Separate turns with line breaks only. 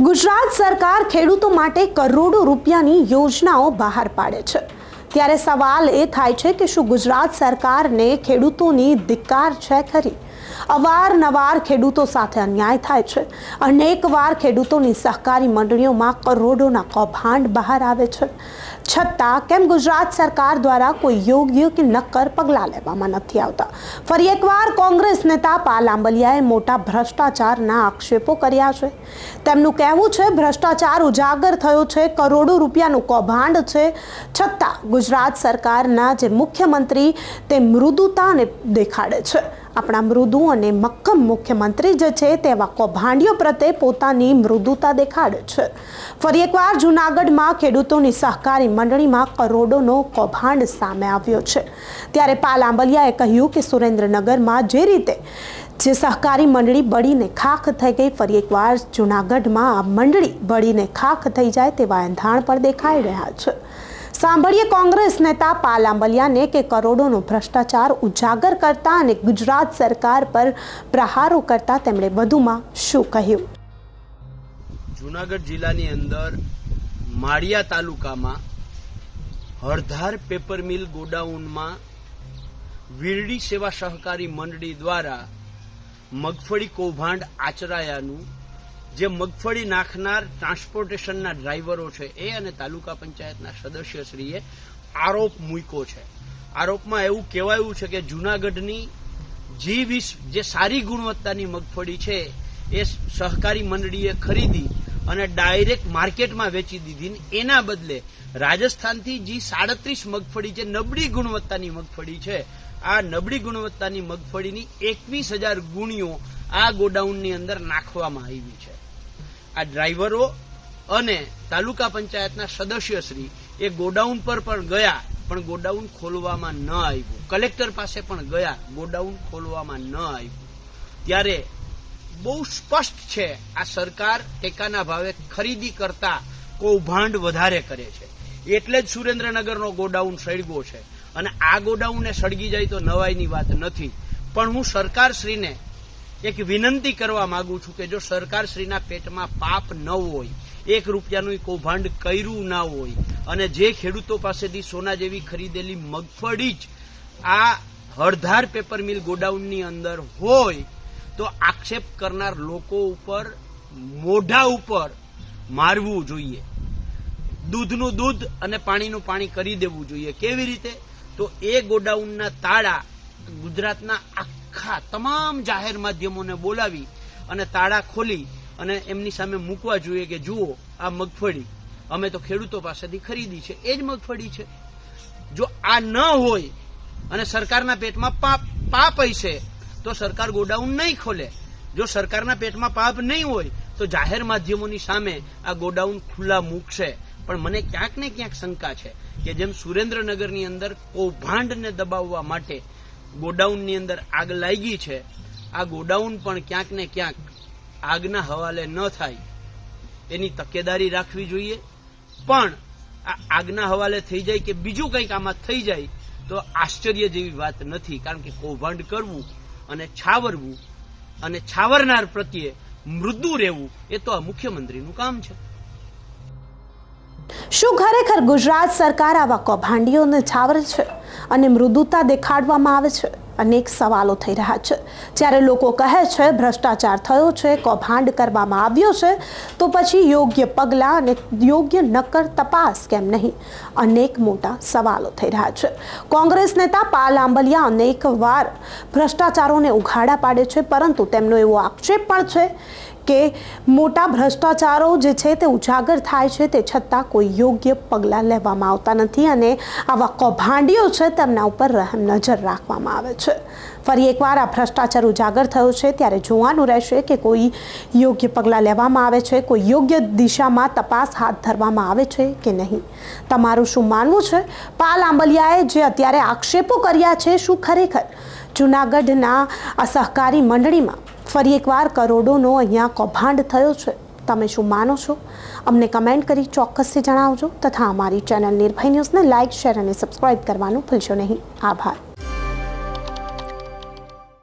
ગુજરાત સરકાર ખેડૂતો માટે કરોડો રૂપિયાની યોજનાઓ બહાર પાડે છે. ત્યારે સવાલ એ થાય છે કે શું ગુજરાત સરકારને ખેડૂતોની ધિક્કાર છે ખરી? અવારનવાર ખેડૂતો સાથે અન્યાય થાય છે. અનેકવાર ખેડૂતોની સહકારી મંડળીઓમાં કરોડોના કૌભાંડ બહાર આવે છે. છતાં કેમ ગુજરાત સરકાર દ્વારા કોઈ યોગ્ય કે નક્કર પગલાં લેવામાં નથી આવતા? ફરી એકવાર કોંગ્રેસ નેતા પાલ આંબલિયાએ મોટા ભ્રષ્ટાચારના આક્ષેપો કર્યા છે. તેમનું કહેવું છે, ભ્રષ્ટાચાર ઉજાગર થયો છે, કરોડો રૂપિયાનું કૌભાંડ છે. છતાં ગુજરાત સરકારના જે મુખ્યમંત્રી તે મૃદુતાને દેખાડે છે. આપણા મૃદુ અને મક્કમ મુખ્યમંત્રી જે છે તેવા કૌભાંડીઓ પ્રત્યે પોતાની મૃદુતા દેખાડે છે. ફરી એકવાર જૂનાગઢમાં ખેડૂતોની સહકારી મંડળીમાં કરોડોનો કૌભાંડ સામે આવ્યો છે. ત્યારે પાલ આંબલિયાએ કહ્યું કે સુરેન્દ્રનગરમાં જે રીતે જે સહકારી મંડળી બળીને ખાખ થઈ ગઈ, ફરી એકવાર જૂનાગઢમાં આ મંડળી બળીને ખાખ થઈ જાય તેવા એંધાણ પર દેખાઈ રહ્યા છે. સાંભળીએ કોંગ્રેસ નેતા પાલ આંબલિયાને કે કરોડોનો ભ્રષ્ટાચાર ઉજાગર કરતા અને ગુજરાત સરકાર પર પ્રહારો કરતા તેમણે વધુમાં શું કહ્યું?
જુનાગઢ જિલ્લાની અંદર માળિયા તાલુકામાં હરધાર પેપર મિલ ગોડાઉનમાં વીરડી સેવા સહકારી મંડળી દ્વારા મગફળી કૌભાંડ આચરાયાનું જે મગફળી નાખનાર ટ્રાન્સપોર્ટેશનના ડ્રાઈવરો છે, એ અને તાલુકા પંચાયતના સદસ્યશ્રીએ આરોપ મૂક્યો છે. આરોપમાં એવું કહેવાયું છે કે જુનાગઢની જી વીસ જે સારી ગુણવત્તાની મગફળી છે, એ સહકારી મંડળીએ ખરીદી અને ડાયરેક્ટ માર્કેટમાં વેચી દીધી એના બદલે રાજસ્થાનથી જી સાડત્રીસ મગફળી જે નબળી ગુણવત્તાની મગફળી છે, આ નબળી ગુણવત્તાની મગફળીની એકવીસ હજાર ગુણીઓ આ ગોડાઉનની અંદર નાખવામાં આવી છે. આ ડ્રાઈવરો અને તાલુકા પંચાયતના સદસ્યશ્રી એ ગોડાઉન પર પણ ગયા, પણ ગોડાઉન ખોલવામાં ન આવ્યું. કલેક્ટર પાસે પણ ગયા, ગોડાઉન ખોલવામાં ન આવ્યું. ત્યારે બહુ સ્પષ્ટ છે, આ સરકાર ટેકાના ભાવે ખરીદી કરતા કૌભાંડ વધારે કરે છે. એટલે જ સુરેન્દ્રનગરનો ગોડાઉન સળગો છે. અને આ ગોડાઉનને સળગી જાય તો નવાઈની વાત નથી. પણ હું સરકારશ્રીને એક વિનંતી કરવા માંગુ છું કે જો સરકારશ્રીના પેટમાં પાપ ન હોય, એક રૂપિયાનું કૌભાંડ કર્યું ના હોય, અને જે ખેડૂતો પાસેથી સોના જેવી ખરીદેલી મગફળી જ આ હળધાર પેપર મિલ ગોડાઉનની અંદર હોય, તો આક્ષેપ કરનાર લોકો ઉપર, મોઢા ઉપર મારવું જોઈએ. દૂધનું દૂધ અને પાણીનું પાણી કરી દેવું જોઈએ. કેવી રીતે? તો એ ગોડાઉનના તાળા ગુજરાતના આખા તમામ જાહેર માધ્યમોને બોલાવી અને તાળા ખોલી અને એમની સામે મૂકવા જોઈએ કે જુઓ, આ મગફળી અમે તો ખેડૂતો પાસેથી ખરીદી છે. એ જ મગફળી છે. જો આ ન હોય અને સરકારના પેટમાં પાપ પાપ હશે, તો સરકાર ગોડાઉન નહીં ખોલે. જો સરકારના પેટમાં પાપ નહીં હોય, તો જાહેર માધ્યમોની સામે આ ગોડાઉન ખુલ્લા મૂકશે. પણ મને ક્યાંક ને ક્યાંક શંકા છે કે જેમ સુરેન્દ્રનગરની અંદર કૌભાંડને દબાવવા માટે ગોડાઉનની અંદર આગ લાગી છે. આ ગોડાઉન પણ ક્યાંક ને ક્યાંક આગના હવાલે ન થાય. એની તકેદારી રાખવી જોઈએ. પણ આ આગના હવાલે થઈ જાય કે બીજું કંઈક આમાં થઈ જાય, તો આશ્ચર્ય જેવી વાત નથી. કારણ કે કૌભાંડ કરવું અને છાવરવું અને છાવરનાર પ્રત્યે મૃદુ રહેવું, એ તો આ મુખ્યમંત્રીનું કામ છે.
શું ખરેખર ગુજરાત સરકાર આવા કૌભાંડીઓને છાવરે છે અને મૃદુતા દેખાડવામાં આવે છે? અનેક સવાલો થઈ રહ્યા છે. જ્યારે લોકો કહે છે, ભ્રષ્ટાચાર થયો છે, કૌભાંડ કરવામાં આવ્યો છે, તો પછી યોગ્ય પગલાં અને યોગ્ય નક્કર તપાસ કેમ નહીં? અનેક મોટા સવાલો થઈ રહ્યા છે. કોંગ્રેસ નેતા પાલ આંબલિયા અનેક વાર ભ્રષ્ટાચારોને ઉઘાડા પાડે છે, પરંતુ તેમનો એવો આક્ષેપ પણ છે કે મોટા ભ્રષ્ટાચારો જે છે તે ઉજાગર થાય છે તે છતાં કોઈ યોગ્ય પગલાં લેવામાં આવતા નથી અને આવા કૌભાંડીઓ છે તેમના ઉપર રહેમ નજર રાખવામાં આવે છે. ફરી એકવાર આ ભ્રષ્ટાચાર ઉજાગર થયો છે ત્યારે જોવાનું રહેશે કે કોઈ યોગ્ય પગલાં લેવામાં આવે છે, કોઈ યોગ્ય દિશામાં તપાસ હાથ ધરવામાં આવે છે કે નહીં. તમારું શું માનવું છે? પાલ આંબલિયાએ જે અત્યારે આક્ષેપો કર્યા છે, શું ખરેખર? જૂનાગઢના સહકારી મંડળીમાં ફરી એકવાર કરોડોનો અહીંયા કૌભાંડ થયો છે. તમે શું માનો છો? અમને કમેન્ટ કરી ચોક્કસથી જણાવજો. તથા અમારી ચેનલ નિર્ભય ન્યૂઝને લાઇક, શેર અને સબસ્ક્રાઇબ કરવાનું ભૂલશો નહીં. આભાર.